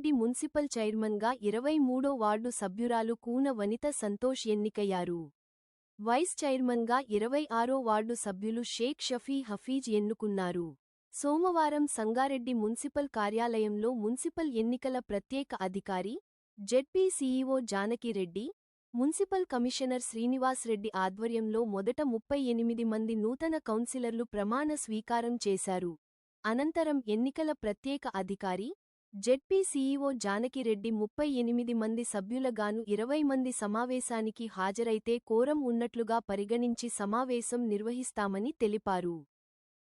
Reddy municipal చైర్మన్గా ఇరవై మూడో వార్డు సభ్యురాలు కూన వనిత సంతోష్ ఎన్నికయ్యారు. వైస్ చైర్మన్గా ఇరవై ఆరో వార్డు సభ్యులు షేక్ షఫీ హఫీజ్ ఎన్నుకున్నారు. సోమవారం సంగారెడ్డి మున్సిపల్ కార్యాలయంలో మున్సిపల్ ఎన్నికల ప్రత్యేక అధికారి ZP CEO Janakireddy municipal commissioner Srinivas Reddy ఆధ్వర్యంలో మొదట ముప్పై ఎనిమిది మంది నూతన కౌన్సిలర్లు ప్రమాణ స్వీకారం చేశారు. అనంతరం ఎన్నికల ప్రత్యేక అధికారి జెడ్పీ సీఈఓ జానకిరెడ్డి ముప్పై ఎనిమిది మంది సభ్యులగాను ఇరవై మంది సమావేశానికి హాజరైతే కోరం ఉన్నట్లుగా పరిగణించి సమావేశం నిర్వహిస్తామని తెలిపారు.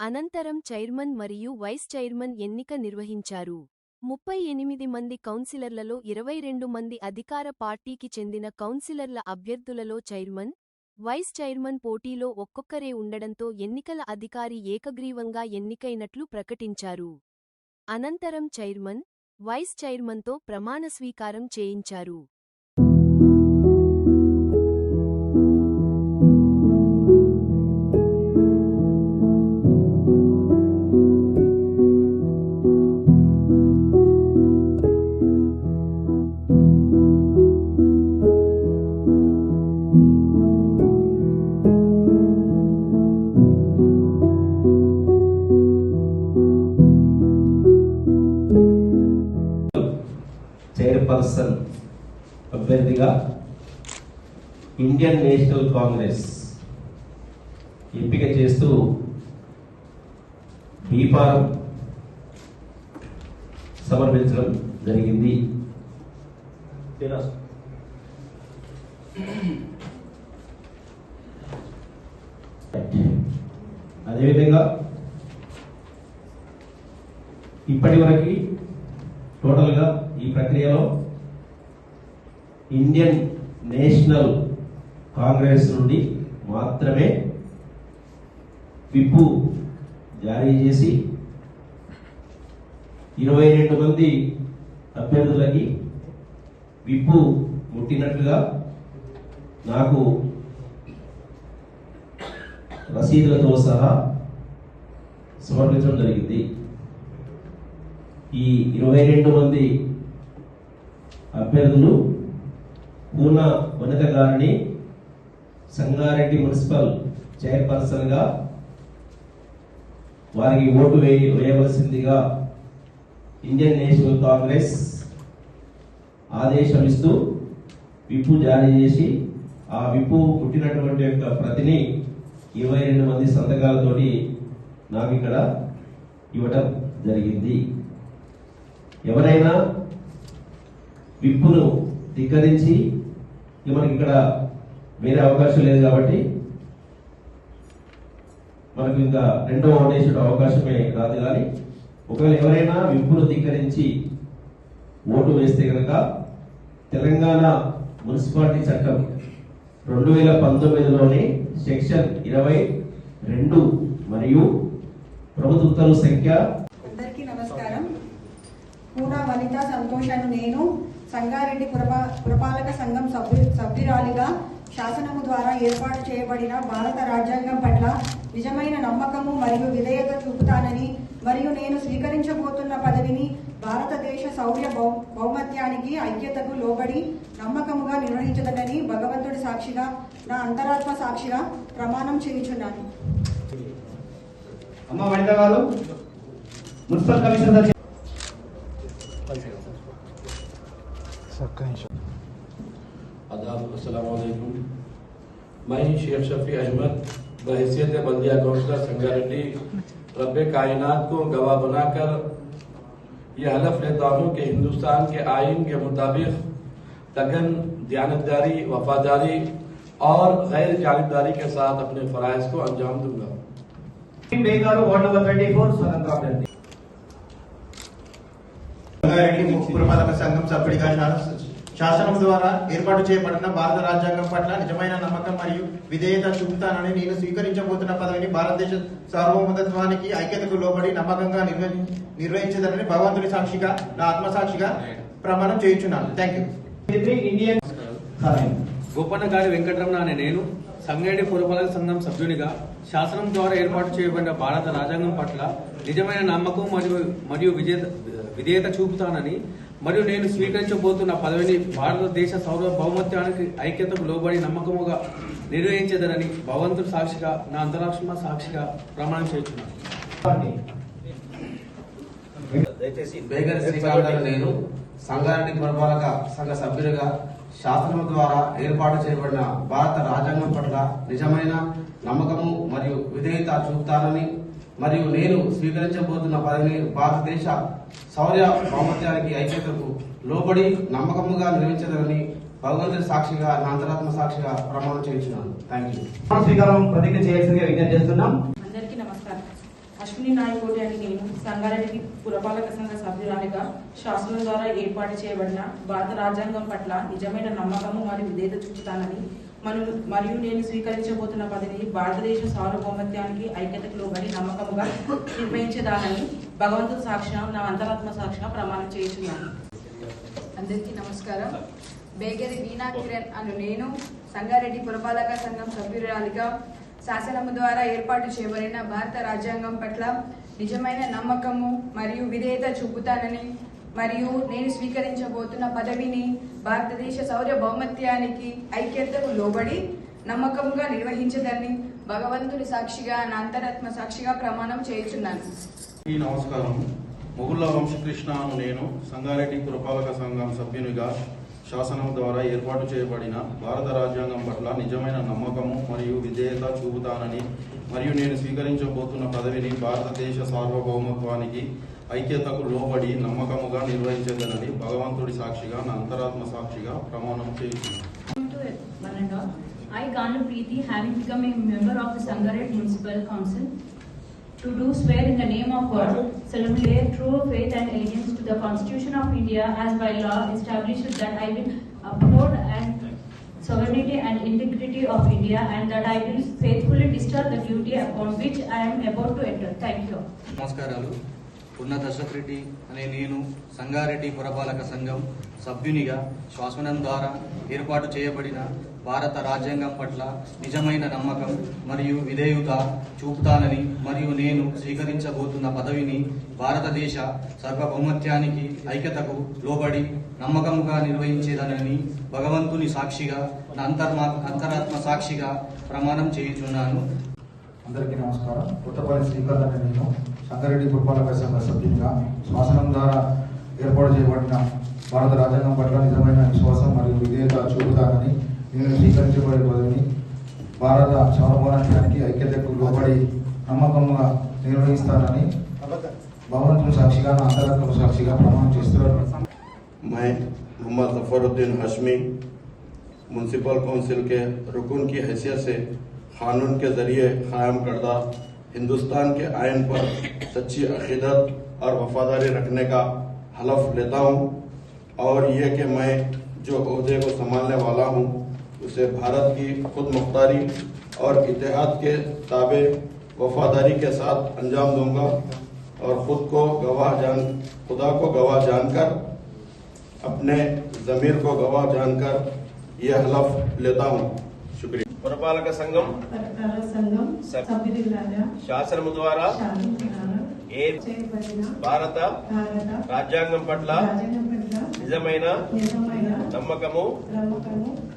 అనంతరం చైర్మన్ మరియు వైస్ చైర్మన్ ఎన్నిక నిర్వహించారు. ముప్పై ఎనిమిది మంది కౌన్సిలర్లలో ఇరవై రెండు మంది అధికార పార్టీకి చెందిన కౌన్సిలర్ల అభ్యర్థులలో చైర్మన్ వైస్ చైర్మన్ పోటీలో ఒక్కొక్కరే ఉండడంతో ఎన్నికల అధికారి ఏకగ్రీవంగా ఎన్నికైనట్లు ప్రకటించారు. అనంతరం చైర్మన్ వైస్ చైర్మన్తో ప్రమాణ స్వీకారం చేయించారు. ఇండియన్ నేషనల్ కాంగ్రెస్ ఎంపిక చేస్తూ బీఫారం సమర్పించడం జరిగింది. అదేవిధంగా ఇప్పటి వరకు టోటల్గా ఈ ప్రక్రియలో ఇండియన్ నేషనల్ కాంగ్రెస్ నుండి మాత్రమే విప్పు జారీ చేసి ఇరవై రెండు మంది అభ్యర్థులకి విప్పు ముట్టినట్లుగా నాకు రసీదులతో సహా సమర్పించడం జరిగింది. ఈ ఇరవై రెండు మంది అభ్యర్థులు పూర్ణ వనిత గారిని సంగారెడ్డి మున్సిపల్ చైర్పర్సన్గా వారికి ఓటు వేయ వేయవలసిందిగా ఇండియన్ నేషనల్ కాంగ్రెస్ ఆదేశం ఇస్తూ విప్పు జారీ చేసి ఆ విప్పు పుట్టినటువంటి యొక్క ప్రతిని ఇరవై రెండు మంది సంతకాలతోటి నాకు ఇక్కడ ఇవ్వటం జరిగింది. ఎవరైనా విప్పును ధిక్కరించి మనకి ఇక్కడ వేరే అవకాశం లేదు కాబట్టి మనకు ఇంకా రెండో ఓటేసే అవకాశమే రాదు కానీ ఒకవేళ ఎవరైనా విప్పును ధిక్కరించి ఓటు వేస్తే కనుక తెలంగాణ మున్సిపాలిటీ చట్టం రెండు వేల పంతొమ్మిదిలోని సెక్షన్ ఇరవై రెండు మరియు ప్రభుత్వ ఉత్తర్వు సంఖ్య అందరికీ నమస్కారం. కూడా వనిత సంతోషాన్ని నేను సంగారెడ్డి పురపాలక సంఘం సభ్యు శాసనము ద్వారా ఏర్పాటు చేయబడిన భారత రాజ్యాంగం పట్ల నిజమైన నమ్మకము మరియు విధేయత చూపుతానని మరియు నేను స్వీకరించబోతున్న పదవిని భారతదేశ శౌర్య భౌ భౌమత్యానికి ఐక్యతకు లోబడి నమ్మకముగా నిర్వహించదనని భగవంతుడి సాక్షిగా నా అంతరాత్మ సాక్షిగా ప్రమాణం చేయుచున్నాను. అమ్మ మున్సిపల్ కమిషనర్ آداب السلام علیکم۔ میں شیخ شفیع احمد بحیثیت بلدیہ کونسلر سنگاریڈی رب کائنات کو گواہ بنا کر یہ حلف لیتا ہوں کہ ہندوستان کے آئین کے مطابق تگن دیانتداری وفاداری اور غیر جانبداری کے ساتھ اپنے فرائض کو انجام دوں گا۔ ప్రమాద సంఘం శాసనం ద్వారా ఏర్పాటు చేయబడిన భారత రాజ్యాంగం పట్ల నిజమైన నమ్మకం మరియు విధేయత చూపుతానని నేను స్వీకరించబోతున్న పదవిని భారతదేశ సార్వభౌమతత్వానికి ఐక్యతకు లోబడి నమ్మకంగా నిర్వహి నిర్వహించదనని భగవంతుని సాక్షిగా నా ఆత్మసాక్షిగా ప్రమాణం చేయుచున్నాను. థ్యాంక్ యూ ఇండియన్ సరే. గోపన్నగాడి వెంకటరమణ అనే నేను సంగారెడ్డి పురపాలక సంఘం సభ్యునిగా శాసనం ద్వారా ఏర్పాటు చేయబడిన భారత రాజ్యాంగం పట్ల నిజమైన నమ్మకం మరియు మరియు విజేత విధేయత చూపుతానని మరియు నేను స్వీకరించబోతున్న పదవిని భారతదేశ సార్వభౌమత్వానికి ఐక్యతకు లోబడి నమ్మకముగా నిర్వహించదనని భగవంతుడు సాక్షిగా నా అంతరాక్షమ సాక్షిగా ప్రమాణం చేస్తున్నాను. దయచేసి బేగర్ శ్రీకాంత్ నేను సంఘానికి పరిపాలక సంఘ సభ్యులుగా శాసనం ద్వారా ఏర్పాటు చేయబడిన భారత రాజ్యాంగం పట్ల నిజమైన నమ్మకము మరియు విధేయత చూపుతానని మరియు నేను స్వీకరించబోతున్న పదవిని భారతదేశ శౌర్య సామర్థ్యానికి ఐక్యతకు లోబడి నమ్మకముగా నిర్వహించదని భగవంతుడి సాక్షిగా నా అంతరాత్మ సాక్షిగా ప్రమాణం చేయించున్నాను థ్యాంక్ యూ స్వీకారం ప్రతిజ్ఞ చేయాల్సిందిగా విజ్ఞప్తి చేస్తున్నాం. అందరికీ నమస్కారం. అశ్విని నాయకోటి అని నేను సంగారెడ్డి పురపాలక సంఘ సభ్యురాలిగా శాసనం ద్వారా ఏర్పాటు చేయబడిన భారత రాజ్యాంగం పట్ల నిజమైన నమ్మకము మరియు విధేయత చూపుతానని మనం మరియు నేను స్వీకరించబోతున్న పదవిని భారతదేశ సార్వభౌమత్యానికి ఐక్యతకు లోబడి నమ్మకముగా నిర్ణయించేదానని భగవంతుడు సాక్ష్యం నా అంతరాత్మ సాక్ష్యం ప్రమాణం చేస్తున్నాను అందరికీ నమస్కారం. బేగరి వీణా కిరణ్ అను నేను సంగారెడ్డి పురపాలక సంఘం సభ్యురాలిగా శాసనము ద్వారా ఏర్పాటు చేయబడిన భారత రాజ్యాంగం పట్ల నిజమైన నమ్మకము మరియు విధేయత చూపుతానని మరియు నేను స్వీకరించబోతున్న పదవిని భారతదేశ సౌర భౌమత్యానికి ఐక్యతకు లోబడి నమ్మకంగా నిర్వహించదని భగవంతుడి సాక్షిగా నా అంతరాత్మ సాక్షిగా ప్రమాణం చేయుచున్నాను. ఈ నమస్కారం. మొగుళ్ళ వంశకృష్ణ అను నేను సంగారెడ్డి పురపాలక సంఘం సభ్యునిగా శాసనం ద్వారా ఏర్పాటు చేయబడిన భారత రాజ్యాంగం పట్ల నిజమైన నమ్మకము మరియు విధేయత చూపుతానని మరియు నేను స్వీకరించబోతున్న పదవిని భారతదేశ సార్వభౌమత్వానికి ఐక్యతకు లోబడి నమ్మకముగా నిర్వహించేదనని భగవంతుడి సాక్షిగా నా అంతరాత్మ సాక్షిగా ప్రమాణం చేస్తున్నాను. I, Ganu Preeti, having become a member of the Sangared Municipal Council, to do swear in the name of God, solemnly true faith and allegiance to the Constitution of India as by law established that I will uphold and sovereignty and integrity of India and that I will faithfully discharge the duty upon which I am about to enter. Thank you. నమస్కారాలు ఉన్న దశరథ్ రెడ్డి అనే నేను సంగారెడ్డి పురపాలక సంఘం సభ్యునిగా శ్వాసనం ద్వారా ఏర్పాటు చేయబడిన భారత రాజ్యాంగం పట్ల నిజమైన నమ్మకం మరియు విధేయుత చూపుతానని మరియు నేను స్వీకరించబోతున్న పదవిని భారతదేశ సర్వభౌమత్యానికి ఐక్యతకు లోబడి నమ్మకముగా నిర్వహించేదనని భగవంతుని సాక్షిగా నా అంతర్మా అంతరాత్మ సాక్షిగా ప్రమాణం చేయుచున్నాను. అందరికీ నమస్కారం. కొత్తపల్లి శ్రీకర్ అనే నేను سکری کونسل کے حساب کے ہندوستان کے آئین پر سچی عقیدت اور وفاداری رکھنے کا حلف لیتا ہوں اور یہ کہ میں جو عہدے کو سنبھالنے والا ہوں، اسے بھارت کی خود مختاری اور اتحاد کے تابع وفاداری کے ساتھ انجام دوں گا اور خود کو گواہ جان، خدا کو گواہ جان کر، اپنے ضمیر کو گواہ جان کر یہ حلف لیتا ہوں۔ సభ్- సభ్యురాలిగా శాసనము ద్వారా ఏ భారత రాజ్యాంగం పట్ల నిజమైన నమ్మకము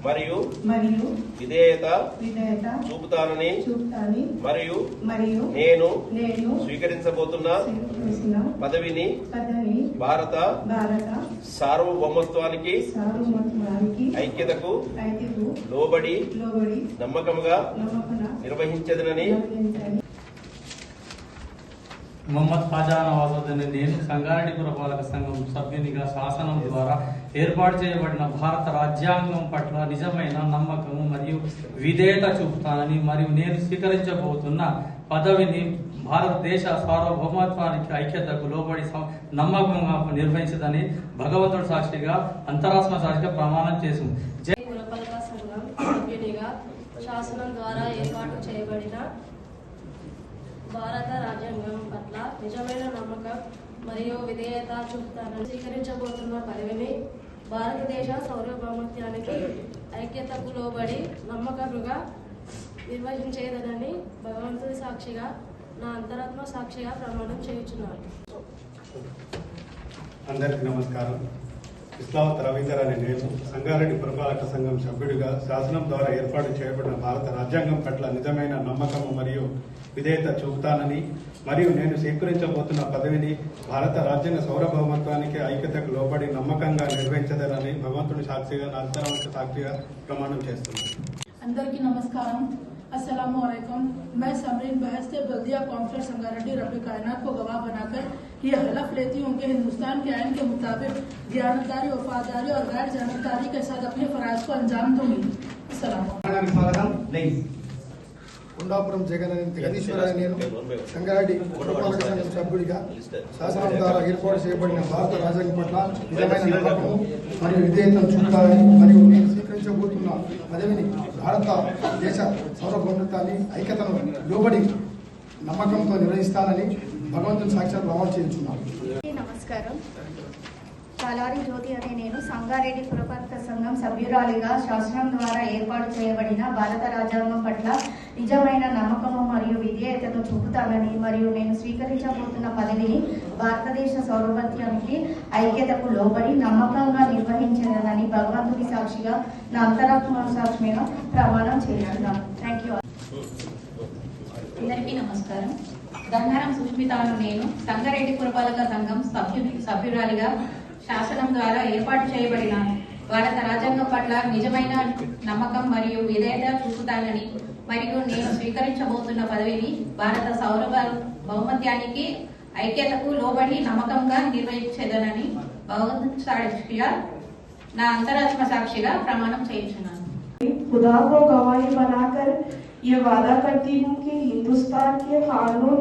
మరియు మరియు విధేయత విధేయత చూపుతానని చూపుతాని మరియు మరియు నేను నేను స్వీకరించబోతున్న పదవిని పదవి భారత భారత సార్వభౌమత్వానికి సార్వభౌమానికి ఐక్యతకు ఐక్యకు లోబడి లోబడి నమ్మకముగా నమ్మకన నిర్వహించదనని మొహమ్మద్ ఖాజా నవాజుద్దీన్ నేను సంగారెడ్డి పురపాలక సంఘం సభ్యునిగా శాసనం ద్వారా ఏర్పాటు చేయబడిన భారత రాజ్యాంగం పట్ల నిజమైన నమ్మకము మరియు విధేయత చూపుతానని మరియు నేను స్వీకరించబోతున్న పదవిని భారతదేశ సార్వభౌమత్వానికి ఐక్యతకు లోబడి నమ్మకంగా నిర్వహించదని భగవంతుడు సాక్షిగా అంతరాత్మ సాక్షిగా ప్రమాణం చేసి శాసనం ద్వారా ఏర్పాటు చేయబడిన భారత రాజ్యాంగం పట్ల నిజమైన నమ్మకం మరియు విధేయత చూపుతానని స్వీకరించబోతున్న పదవిని భారతదేశ సౌరభౌమత్యానికి ఐక్యతకు లోబడి నమ్మకముగా నిర్వహించేదని భగవంతుడి సాక్షిగా నా అంతరాత్మ సాక్షిగా ప్రమాణం చేయుచున్నాను. అందరికీ నమస్కారం. ఇస్లావత్ రవీందర్ అనే నేను సంగారెడ్డి పురపాలక సంఘం సభ్యుడిగా శాసనం ద్వారా ఏర్పాటు చేయబడిన భారత రాజ్యాంగం పట్ల నిజమైన నమ్మకము మరియు విధేయత చూపుతానని మరియు నేను స్వీకరించబోతున్న పదవిని భారత రాజ్యాంగ సార్వభౌమత్వానికి ఐక్యతకు లోబడి నమ్మకంగా నిర్వహించదనని భగవంతుని సాక్షిగా నా అంతరాంశ సాక్షిగా ప్రమాణం చేస్తున్నాను अंदर की नमस्कारम अस्सलाम वालेकुम मैं समरीन बहस से बल्दिया कॉन्फ्रेंस संगारेड्डी रब कायनात को गवाह बनाकर ये हलफ लेती हूँ कि हिंदुस्तान के आइन के मुताबिक दयानतदारी वफादारी और गैर जानबदारी के साथ अपने फराज को अंजाम दूंगी కుండాపురం జగన్ అని జగదీశ్వర నేను సంగారెడ్డి కుటుంబ సంఘం సభ్యుడిగా శాసనం ద్వారా ఏర్పాటు చేయబడిన భారత రాజ్యాంగం పట్ల నిజమైన నిర్వహణ మరియు విధేయతను చూపాలని మరియు నేను స్వీకరించబోతున్న పదవిని భారత దేశ సౌరభౌమతాన్ని ఐక్యతను లోబడి నమ్మకంతో నిర్వహిస్తానని భగవంతుని సాక్షాత్ ప్రమాణం నమస్కారం. తలారి జ్యోతి అనే నేను సంగారెడ్డి పురపాలక సంఘం సభ్యురాలిగా శాసనం ద్వారా ఏర్పాటు చేయబడిన భారత రాజ్యాంగం పట్ల నిజమైన నమ్మకము మరియు విధేయతను చూపుతానని మరియు నేను స్వీకరించబోతున్న పదవిని భారతదేశ సౌరభత్యానికి ఐక్యతకు లోబడి నమ్మకంగా నిర్వహించదనని భగవంతుడి సాక్షిగా నా అంతరాత్మ సాక్షిగా ప్రమాణం చేస్తున్నాను. థ్యాంక్ యూ అందరికీ నమస్కారం. గంధారం సుష్మితాను నేను సంగారెడ్డి పురపాలక సంఘం సభ్యుని సభ్యురాలిగా శాసనం ద్వారా ఏర్పాటు చేయబడిన భారత రాజ్యాంగం పట్ల నిజమైన నమ్మకం మరియు విధేయత చూపుతానని మరియు నేను స్వీకరించబోతున్న పదవిని భారత సౌర బహుమత్యానికి ఐక్యతకు లోబడి నమ్మకంగా నిర్వహించేదనని భగవంతు సాక్షిగా నా అంతరాత్మ సాక్షిగా ప్రమాణం చేయించున్నాను खुदा को गवाही बनाकर ये वादा करती हूँ कि हिंदुस्तान के कानून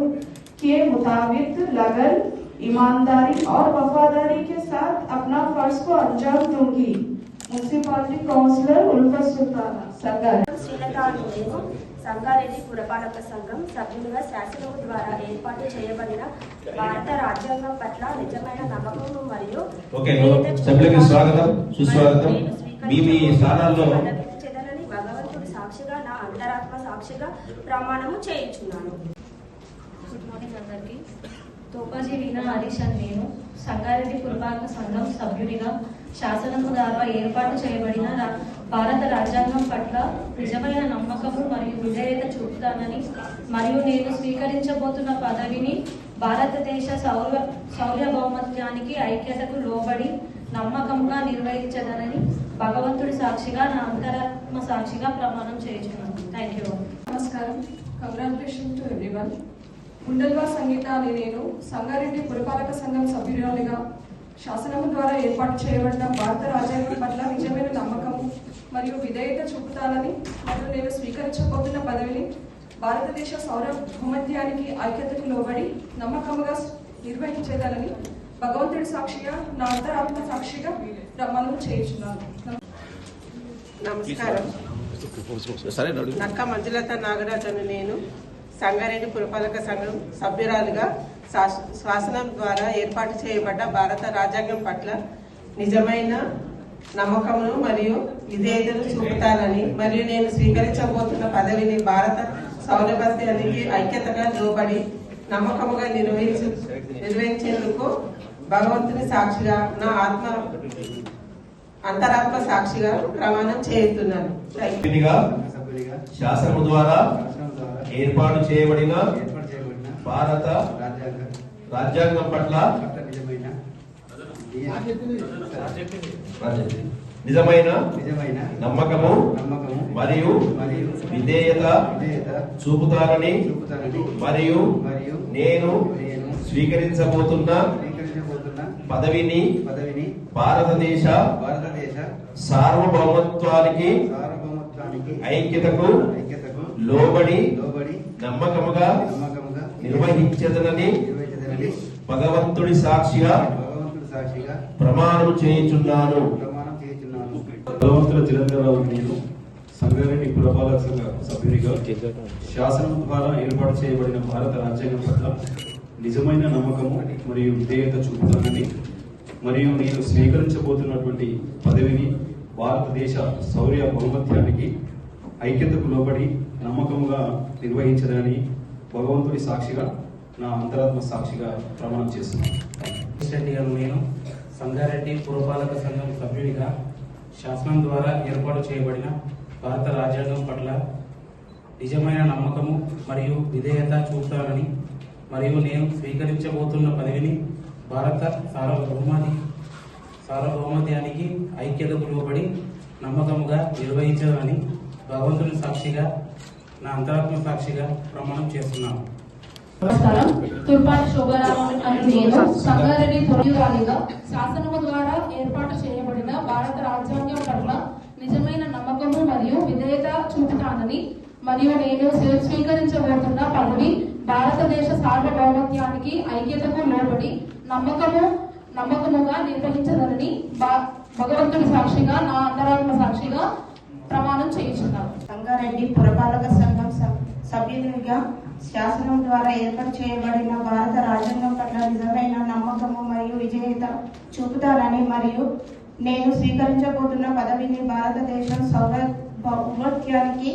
के मुताबिक लगन ईमानदारी और वफादारी के साथ अपना फर्ज को अंजाम दूंगी म्यूनसिपालिटी काउंसलर उल्फत सुल्ताना संगार శ్రీలతాను నేను సంగారెడ్డి పురపాలక సంఘం సభ్యులుగా శాసనం ద్వారా ఏర్పాటు చేయబడిన భారత రాజ్యాంగం పట్ల నిజమైన నమ్మకం మరియు ఓకే సభ్యులకి స్వాగతం సుస్వాగతం మీ మీ స్థానాల్లో చెదలని భగవంతుడి సాక్షిగా నా అంతరాత్మ సాక్షిగా ప్రమాణము చేయించున్నాను గుడ్ మార్నింగ్ అందరికి తోపాజీ వీణా హరీష్ నేను సంగారెడ్డి పురపాలక సంఘం సభ్యుడిగా శాసనం ద్వారా ఏర్పాటు చేయబడిన రా- భారత రాజ్యాంగం పట్ల నిజమైన నమ్మకము మరియు విధేయత చూపుతానని మరియు నేను స్వీకరించబోతున్న పదవిని భారతదేశ సౌర సౌర్య భౌమత్యానికి ఐక్యతకు లోబడి నమ్మకంగా నిర్వహించదనని భగవంతుడి సాక్షిగా నా అంతరాత్మ సాక్షిగా ప్రమాణం చేయించున్నాను. థ్యాంక్ యూ నమస్కారం. కంగ్రాచులేషన్ టు ఎవ్రీవన్ ఉండల్వా సంగీత అని నేను సంగారెడ్డి పురపాలక సంఘం సభ్యురాలిగా శాసనము ద్వారా ఏర్పాటు చేయబడిన భారత రాజ్యాంగం పట్ల నిజమైన నమ్మకము మరియు విధేయత చూపుతానని మరియు నేను స్వీకరించబోతున్న పదవిని భారతదేశ సౌర భూమధ్యానికి ఐక్యతకు లోబడి నమ్మకముగా నిర్వహించేదానని భగవంతుడి సాక్షిగా నా అంతరాత్మ సాక్షిగా ప్రమాణం చేయించున్నాను. నమస్కారం. నక్క మంజులత నాగరాజ్ అని నేను సంగారెడ్డి పురపాలక సంఘం సభ్యురాలుగా శాసనం ద్వారా ఏర్పాటు చేయబడ్డ భారత రాజ్యాంగం పట్ల నిజమైన నమ్మకమును మరియు విధేయతను చూపుతానని మరియు నేను స్వీకరించబోతున్న పదవిని భారత సౌలభ్యానికి ఐక్యతగా లోబడి నమ్మకముగా నిర్వహించు నిర్వహించేందుకు భగవంతుని సాక్షిగా నా ఆత్మ అంతరాత్మ సాక్షిగా ప్రమాణం చేస్తున్నాను శాసనము ద్వారా ఏర్పాటు చేయబడిన భారత రాజ్యాంగం పట్ల నిజమైన నిజమైన నమ్మకము నమ్మకము మరియు మరియు విధేయత చూపుతానని మరియు మరియు నేను నేను స్వీకరించబోతున్న స్వీకరించబోతున్న పదవిని పదవిని భారతదేశ భారతదేశ సార్వభౌమత్వానికి సార్వభౌమత్వానికి ఐక్యతకు ఐక్యతకు లోబడి నమ్మకముగా నమ్మకముగా నిర్వహించదనని భగవంతుడి సాక్షిగా భగవంతుడి సాక్షిగా ప్రమాణం చేయుచున్నాను. భగవంతుల జలంధరరావు నేను సంగారెడ్డి పురపాలక సంఘ సభ్యునిగా శాసనం ద్వారా ఏర్పాటు చేయబడిన భారత రాజ్యాంగం పట్ల నిజమైన నమ్మకము మరియు విధేయత చూపుతానని మరియు నేను స్వీకరించబోతున్నటువంటి పదవిని భారతదేశ శౌర్య బహుమత్యానికి ఐక్యతకు లోబడి నమ్మకముగా నిర్వహించదని భగవంతుడి సాక్షిగా నా అంతరాత్మ సాక్షిగా ప్రమాణం చేస్తున్నాను. రెడ్డి గారు నేను సంగారెడ్డి పురపాలక సంఘం సభ్యుడిగా శాసనం ద్వారా ఏర్పాటు చేయబడిన భారత రాజ్యాంగం పట్ల నిజమైన నమ్మకము మరియు విధేయత చూపుతానని మరియు నేను స్వీకరించబోతున్న పదవిని భారత సార్వభౌమాధి సార్వభౌమత్యానికి ఐక్యతకు లోబడి నమ్మకముగా నిర్వహించాలని భగవంతుని సాక్షిగా నా అంతరాత్మ సాక్షిగా ప్రమాణం చేస్తున్నాను. నమస్కారం. తుర్పాటి శోభారామం అని నేను సంగారెడ్డి తొలగిరాలిగా శాసనము ద్వారా ఏర్పాటు చేయబడిన భారత రాజ్యాంగం పట్ల నిజమైన నమ్మకము మరియు విధేయత చూపుతానని మరియు నేను స్వీకరించబోతున్న పదవి భారతదేశ సార్వభౌమత్యానికి ఐక్యతకు లోబడి నమ్మకము నమ్మకముగా నిర్వహించదనని భగవంతుడి సాక్షిగా నా అంతరాత్మ సాక్షిగా ప్రమాణం చేయించున్నాను సంగారెడ్డి పురపాలక సంఘం సభ్- సభ్యునిగా శాసనం ద్వారా ఏర్పాటు చేయబడిన భారత రాజ్యాంగం పట్ల నిజమైన నమ్మకము మరియు విజేత చూపుతానని మరియు నేను స్వీకరించబోతున్న పదవిని భారతదేశం సౌరభౌమత్యానికి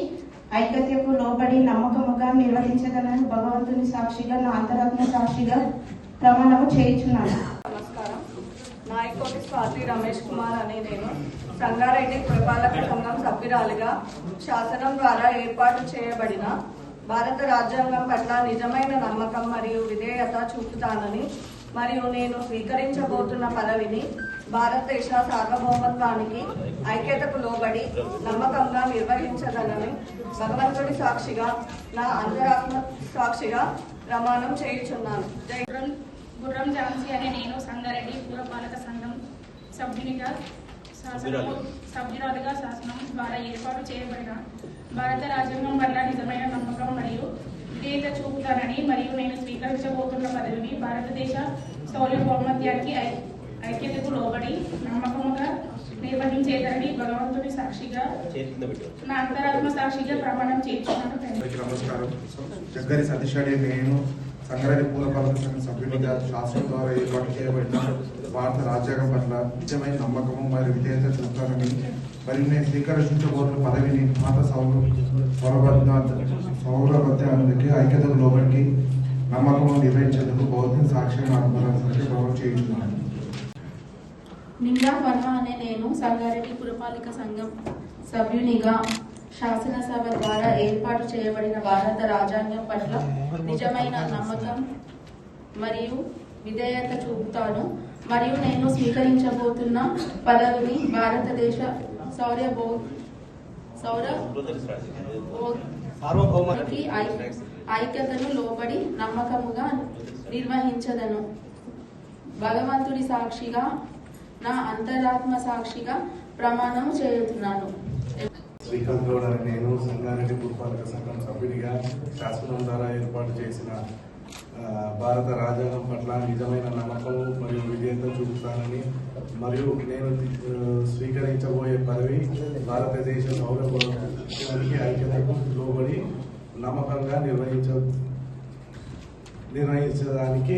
ఐక్యతకు లోబడి నమ్మకముగా నిర్వహించదనని భగవంతుని సాక్షిగా నా అంతరాత్మ సాక్షిగా ప్రమాణము చేయించున్నాను. నమస్కారం. నాయకోటి స్వాతి రమేష్ కుమార్ అనే నేను సంగారెడ్డి పురపాలక సంఘం సభ్యురాలిగా శాసనం ద్వారా ఏర్పాటు చేయబడిన భారత రాజ్యాంగం పట్ల నిజమైన నమ్మకం మరియు విధేయత చూపుతానని మరియు నేను స్వీకరించబోతున్న పదవిని భారతదేశ సార్వభౌమత్వానికి ఐక్యతకు లోబడి నమ్మకంగా నిర్వహించదనని భగవంతుడి సాక్షిగా నా అంతరాత్మ సాక్షిగా ప్రమాణం చేయుచున్నాను. జై గుర్రం ఝాన్సీ అనే నేను సంగారెడ్డి పురపాలక సంఘం సభ్యునిగా సభ్యురాలుగా శాసనం ద్వారా ఏర్పాటు చేయబడిన భారత రాజ్యాంగం పట్ల నిజమైన నమ్మకం మరియు విధేయత చూపుతానని మరియు నేను స్వీకరించబోతున్న పదవిని భారతదేశ సౌలభౌమత్యానికి ఐ ఐక్యతకు లోబడి నమ్మకముగా నిర్వహించేదని భగవంతుని సాక్షిగా నా అంతరాత్మ సాక్షిగా ప్రమాణం చేస్తున్నాను నమస్కారం. జగ్గరి సతీష్ నేను సంగారెడ్డి పూలపాలక సంఘం సభ్యునిగా శాస్త్రం ద్వారా ఏర్పాటు చేయబడిన భారత రాజ్యాంగం పట్ల నిజమైన నమ్మకము మరియు విధేయత చూస్తానని మరియు నేను స్వీకరించబోతున్న పదవిని భారత సౌర సౌరబద్ధ సౌరబద్ధానికి ఐక్యతకు లోబడికి నమ్మకము నిర్వహించేందుకు భౌతిక సాక్ష్యం ఆత్మరాత్మకి గౌరవం చేయించున్నాను. నిండా వర్మ అనే నేను సంగారెడ్డి పురపాలిక సంఘం సభ్యునిగా శాసనసభ ద్వారా ఏర్పాటు చేయబడిన భారత రాజ్యాంగం పట్ల నిజమైన నమ్మకం మరియు విధేయత చూపుతాను. మరియు నేను స్వీకరించబోతున్న పదవిని భారతదేశ సౌర్య భౌ సౌర ఐ- ఐక్యతను లోబడి నమ్మకముగా నిర్వహించదను. భగవంతుడి సాక్షిగా నా అంతరాత్మ సాక్షిగా ప్రమాణం చేయుతున్నాను శ్రీకాంత్ గౌడ్ అని నేను సంగారెడ్డి పురపాలక సంఘం సభ్యుడిగా శాసనం ద్వారా ఏర్పాటు చేసిన భారత రాజ్యాంగం పట్ల నిజమైన నమ్మకం మరియు విజయంతో చూపుతానని మరియు నేను స్వీకరించబోయే పదవి భారతదేశ సౌరభానికి ఐక్యతకు లోబడి నమ్మకంగా నిర్వహించ నిర్వహించడానికి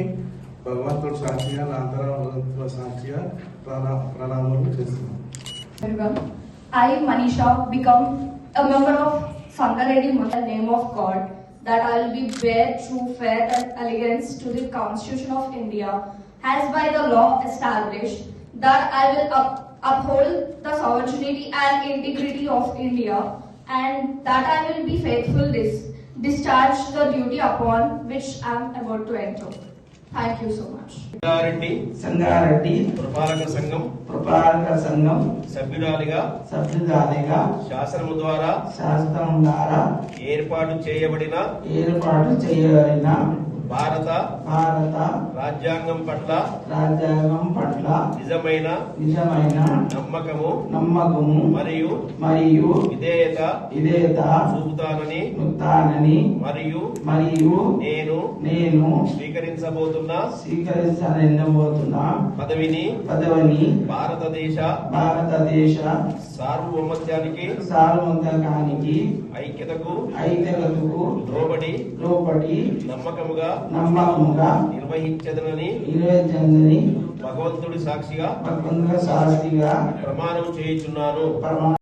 భగవంతుడు సాక్షిగా నా అంతరాత్మ సాక్షిగా ప్రణా ప్రణామాలు చేస్తున్నాను. I, Manisha, become a member of Sangareddy Mandal name of God, that I will be bear true faith and allegiance to the Constitution of India, as by the law established, that I will up- uphold the sovereignty and integrity of India, and that I will be faithful dis- discharge the duty upon which I am about to enter. Thank you so much. Sangareddy Sangareddy పురపాలక సంఘం పురపాలక సంఘం సభ్యురాలిగా సభ్యురాలిగా శాసనము ద్వారా శాస్త్రం ద్వారా ఏర్పాటు చేయబడిన ఏర్పాటు చేయబడిన భారత భారత రాజ్యాంగం పట్ల రాజ్యాంగం పట్ల నిజమైన నిజమైన నమ్మకము నమ్మకము మరియు మరియు విధేయత విధేయత చూపుతానని చూపుతానని మరియు మరియు నేను నేను స్వీకరించబోతున్న స్వీకరించబోతున్న పదవిని పదవిని భారతదేశ భారతదేశ సార్వభౌమత్యానికి సార్వత్రికానికి ఐక్యతకు ఐక్యతకు లోబడి లోబడి నమ్మకముగా నమ్మకముగా నిర్వహించదనని నిర్వహించని భగవంతుడి సాక్షిగా సాక్షిగా ప్రమాణం చేయుచున్నాను.